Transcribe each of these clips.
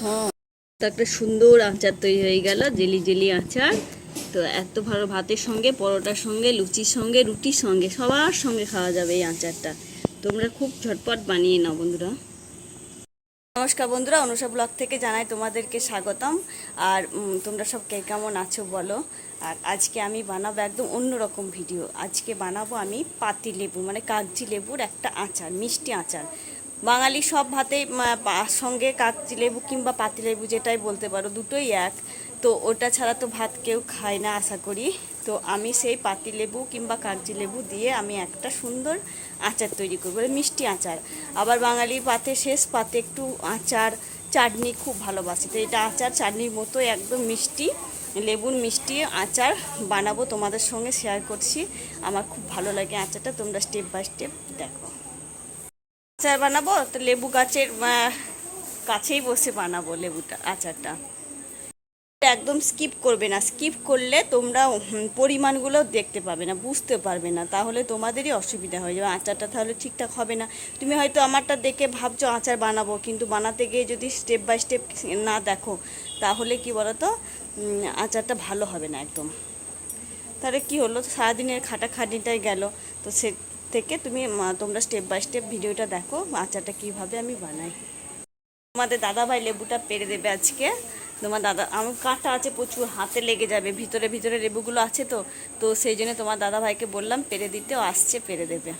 তো একটা সুন্দর আচার তৈরি হয়ে গেল, জেলি জেলি আচার। তো এত ভালো ভাতের সঙ্গে, পরোটার সঙ্গে, লুচির সঙ্গে, রুটির সঙ্গে, সবার সঙ্গে খাওয়া যাবে এই আচারটা। তোমরা খুব ঝটপট বানিয়ে নাও বন্ধুরা। নমস্কার বন্ধুরা, অনুষা ব্লগ থেকে জানাই তোমাদেরকে স্বাগতম। আর তোমরা সব কে কেমন আছো বলো। আর আজকে আমি বানাবো একদম অন্যরকম ভিডিও। আজকে বানাবো আমি পাতি লেবু মানে কাগজি লেবুর একটা আচার, মিষ্টি আচার। বাঙালি সব ভাতে সঙ্গে কাগজি লেবু কিংবা পাতি লেবু যেটাই বলতে পারো, দুটোই এক। তো ওটা ছাড়া তো ভাত কেউ খায় না, আশা করি। তো আমি সেই পাতি লেবু কিংবা কাগজি লেবু দিয়ে আমি একটা সুন্দর আচার তৈরি করব মানে মিষ্টি আচার। আবার বাঙালি পাতে, শেষ পাতে একটু আচার, চাটনি খুব ভালোবাসি। তো এটা আচার, চাটনির মতো একদম মিষ্টি, লেবুর মিষ্টি আচার বানাবো তোমাদের সঙ্গে শেয়ার করছি। আমার খুব ভালো লাগে আচারটা, তোমরা স্টেপ বাই স্টেপ দেখো। আচার বানাবো? তো লেবু গাছের কাছেই বসে বানাবো লেবুটা, আচারটা। একদম স্কিপ করবে না। স্কিপ করলে তোমরা পরিমাণগুলো দেখতে পাবে না, বুঝতে পারবে না। তাহলে তোমাদেরই অসুবিধা হয়ে যাবে। আচারটা তাহলে ঠিকঠাক হবে না। তুমি হয়তো আমারটা দেখে ভাবছ, আচার বানাবো, কিন্তু বানাতে গিয়ে যদি স্টেপ বাই স্টেপ না দেখো, তাহলে কি বলো তো আচারটা ভালো হবে না একদম। তাহলে কি হলো? সারাদিনের খাটাখাটনিটাই গেল। তো সে থেকে তুমি তোমরা স্টেপ বাই স্টেপ ভিডিওটা দেখো, আচারটা কীভাবে আমি বানাই। তোমাদের দাদাভাই লেবুটা পেরে দেবে আজকে। তোমার দাদা, আমার কাঁটা আছে প্রচুর, হাতে লেগে যাবে, ভিতরে ভিতরে লেবুগুলো আছে তো। তো সেই জন্য তোমার দাদা ভাইকে বললাম, পেরে দিতে, ও আসছে, পেরে দেবে।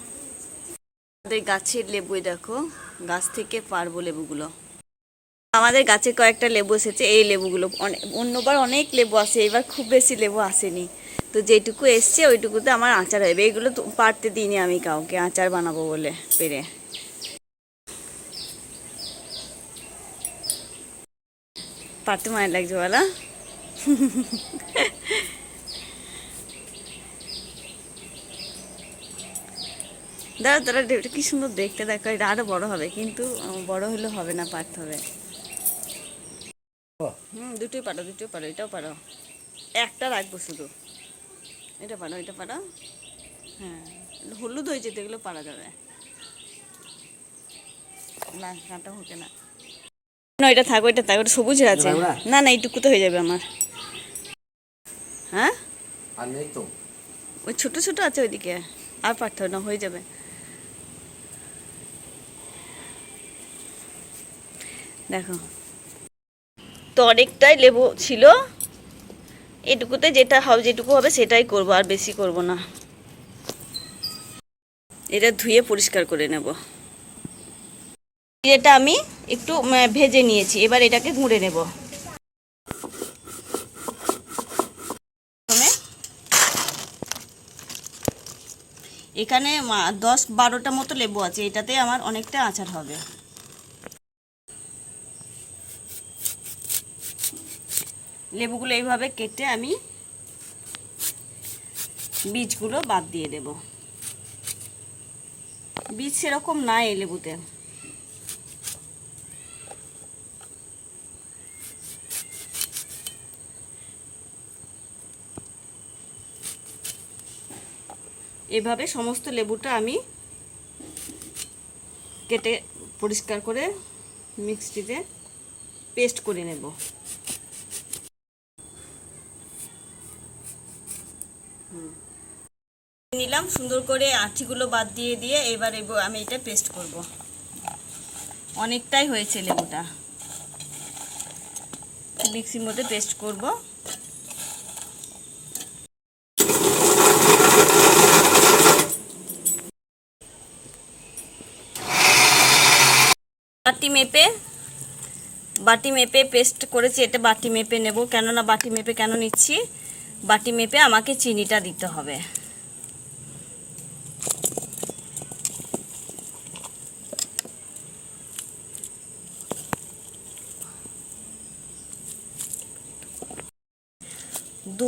আমাদের গাছের লেবুই দেখো, গাছ থেকে পারব লেবুগুলো। আমাদের গাছে কয়েকটা লেবু এসেছে, এই লেবুগুলো অনেক অন্যবার অনেক লেবু আসে, এবার খুব বেশি লেবু আসেনি। তো যেটুকু এসছে ওইটুকুতে আমার আচার হবে এগুলো তো পারতে দিইনি আমি কাউকে আচার বানাবো বলে পেরে। পারতে মায়ের লাগছে বলা? দাঁড়া দাঁড়া এটা কি সুন্দর দেখতে দেখো এটা আরও বড় হবে কিন্তু বড় হলে হবে না পারতে হবে। হুম দুটোই পারো দুটোই পারো এটাও পারো। একটা রাখব শুধু। এটা পারো এটা পারো। হ্যাঁ। হলুদ হয়ে যেতে এগুলো পারা যাবে। না কাঁটা হোকে না। না এটা থাকো এটা থাকো সবুজ আছে। না? না না এইটুকু তো হয়ে যাবে আমার। হ্যাঁ? আর নেই তো। ওই ছোট ছোট আছে ওইদিকে। আর পারতে হবে না হয়ে যাবে। দেখো। তো অনেকটাই লেবু ছিল। এটুকুতে যেটা হবে, যেটুকু হবে সেটাই করব, আর বেশি করব না। এটা ধুয়ে পরিষ্কার করে নেব। এটা আমি একটু ভেজে নিয়েছি, এবার এটাকে গুঁড়ে নেব। এখানে দশ বারোটা মতো লেবু আছে, এটাতে আমার অনেকটা আচার হবে। লেবুগুলো এইভাবে কেটে আমি বীজগুলো বাদ দিয়ে দেব। বীজ সেরকম নাই এই লেবুতে। এভাবে সমস্ত লেবুটা আমি কেটে পরিষ্কার করে মিক্সিতে পেস্ট করে নেব হুম। নিলাম সুন্দর করে আঠিগুলো বাদ দিয়ে দিয়ে এবার এব- আমি এটা পেস্ট করব। অনেকটাই হয়েছে লেবুটা। মিক্সির মধ্যে পেস্ট করব। বাটি মেপে বাটি মেপে পেস্ট করেছি, এটা বাটি মেপে নেব। কেননা বাটি মেপে কেন নিচ্ছি? বাটি মেপে আমাকে চিনিটা দিতে হবে।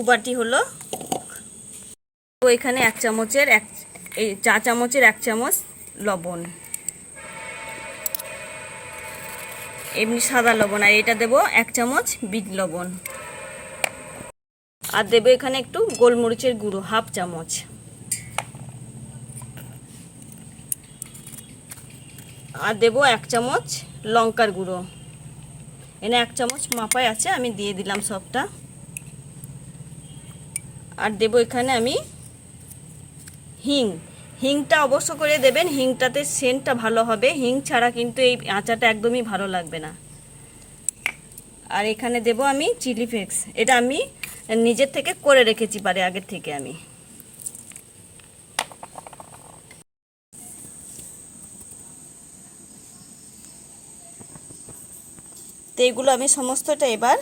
বাটি হলো। তো এখানে এক চামচের এক, এই চা চামচের এক চামচ লবণ। এমনি সাদা লবণ, আর এটা দেবো এক চামচ বিট লবণ। আর দেবে এখানে একটু গোলমরিচের গুঁড়ো, হাফ চামচ। আর দেবো এক চামচ লঙ্কার গুঁড়ো। এনে এক চামচ মাপায় আছে, আমি দিয়ে দিলাম সবটা। আর দেবো এখানে আমি হিং। হিংটা অবশ্য করে দেবেন, হিংটাতে সেন্টটা ভালো হবে। হিং ছাড়া কিন্তু এই আচারটা একদমই ভালো লাগবে না। আর এখানে দেব আমি চিলি ফ্লেক্স। এটা আমি নিজের থেকে করে রেখেছি, পারে আগের থেকে আমি। তো এইগুলো আমি সমস্তটা এবার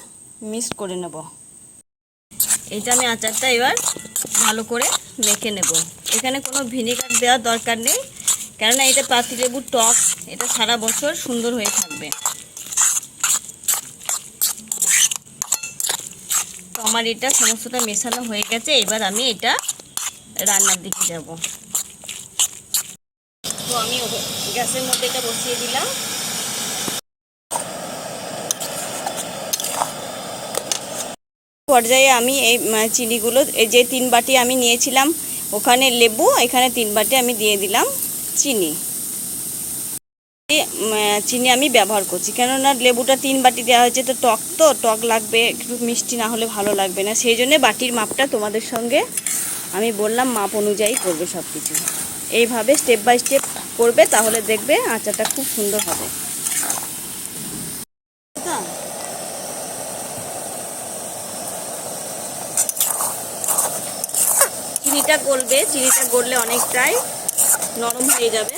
মিক্স করে নেব। এটা আমি আচারটা এবার ভালো করে মেখে নেব। এখানে কোনো ভিনেগার দেওয়ার দরকার নেই, কেননা এটা পাতিলেবুর টক, এটা সারা বছর সুন্দর হয়ে থাকবে। তো আমার এটা সমস্তটা মেশানো হয়ে গেছে, এবার আমি এটা রান্নার দিকে যাব। তো আমি গ্যাসের মধ্যে এটা বসিয়ে দিলাম। পর্যায়ে আমি এই চিনিগুলো যে তিন বাটি আমি নিয়েছিলাম, ওখানে লেবু, এখানে তিন বাটি আমি দিয়ে দিলাম চিনি। চিনি আমি ব্যবহার করছি, কেননা লেবুটা তিন বাটি দেওয়া হয়েছে, তো টক তো, টক লাগবে, একটু মিষ্টি না হলে ভালো লাগবে না, সেই জন্যে বাটির মাপটা তোমাদের সঙ্গে আমি বললাম, মাপ অনুযায়ী করবে সব কিছু এইভাবে স্টেপ বাই স্টেপ করবে, তাহলে দেখবে আচারটা খুব সুন্দর হবে। চিনিটা গলবে, চিনিটা গললে অনেকটাই নরম হয়ে যাবে।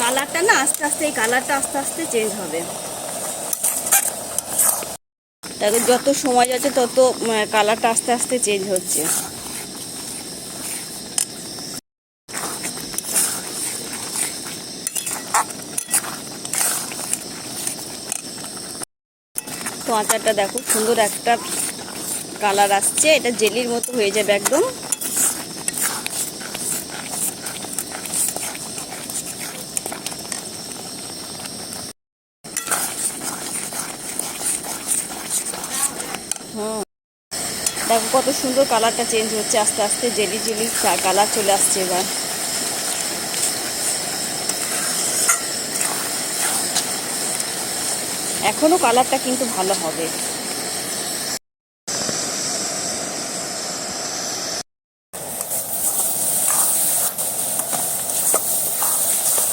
কালারটা না আস্তে আস্তে, এই কালারটা আস্তে আস্তে চেঞ্জ হবে। তারপর যত সময় যাচ্ছে, তত কালারটা আস্তে আস্তে চেঞ্জ হচ্ছে। তো আচারটা দেখো, সুন্দর একটা কালার আসছে, এটা জেলির মতো হয়ে যাবে একদম। দেখো কত সুন্দর কালারটা চেঞ্জ হচ্ছে, আস্তে আস্তে জেলি জেলি কালার চলে আসছে এবার। এখনও কালারটা কিন্তু ভালো হবে।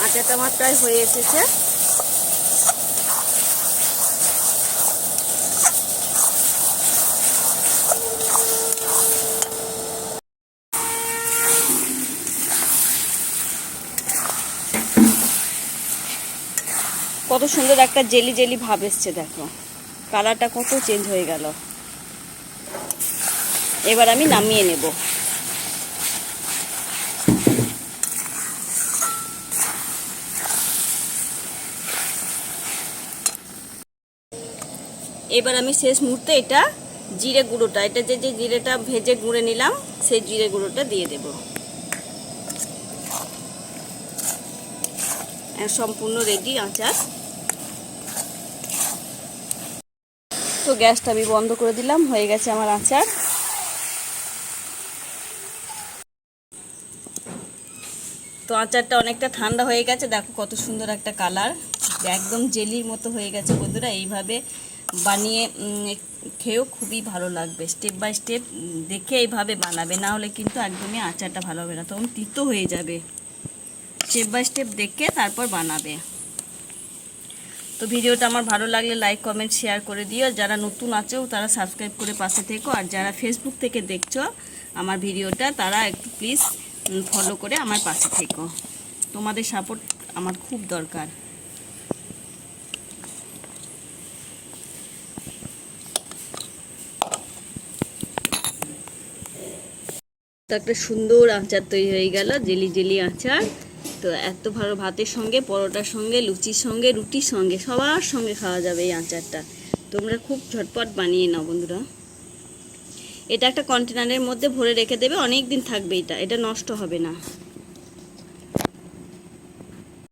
আচ্ছা আমার প্রায় হয়ে এসেছে। কত সুন্দর একটা জেলি জেলি ভাব এসছে, দেখো। কালারটা কত চেঞ্জ হয়ে গেল। এবার আমি নামিয়ে নেব। এবার আমি শেষ মুহূর্তে এটা জিরে গুঁড়োটা, এটা যে যে জিরেটা ভেজে গুঁড়ে নিলাম, সেই জিরে গুঁড়োটা দিয়ে দেব। সম্পূর্ণ রেডি আচার তো গ্যাসটা আমি বন্ধ করে দিলাম, হয়ে গেছে আমার আচার। তো আচারটা অনেকটা ঠান্ডা হয়ে গেছে, দেখো কত সুন্দর একটা কালার। একদম জেলির মতো হয়ে গেছে বন্ধুরা, এইভাবে বানিয়ে খেয়েও খুবই ভালো লাগবে। স্টেপ বাই স্টেপ দেখে এইভাবে বানাবে, না হলে কিন্তু একদমই আচারটা ভালো হবে না, তখন তিতো হয়ে যাবে। স্টেপ বাই স্টেপ দেখে তারপর বানাবে। তো ভিডিওটা আমার ভালো লাগলে লাইক কমেন্ট শেয়ার করে দিও। যারা নতুন আছেও তারা সাবস্ক্রাইব করে পাশে থেকো। আর যারা ফেসবুক থেকে দেখছ আমার ভিডিওটা, তারা একটু প্লিজ ফলো করে আমার পাশে থেকো। তোমাদের সাপোর্ট আমার খুব দরকার। একটা সুন্দর আচার তৈরি হয়ে গেল, জেলি জেলি আচার। তো এত ভালো ভাতের সঙ্গে, পরোটার সঙ্গে, লুচির সঙ্গে, রুটির সঙ্গে, সবার সঙ্গে খাওয়া যাবে এই আচারটা। তোমরা খুব ঝটপট বানিয়ে নাও বন্ধুরা। এটা একটা কন্টেনারের মধ্যে ভরে রেখে দেবে অনেক দিন থাকবে এটা। এটা নষ্ট হবে না।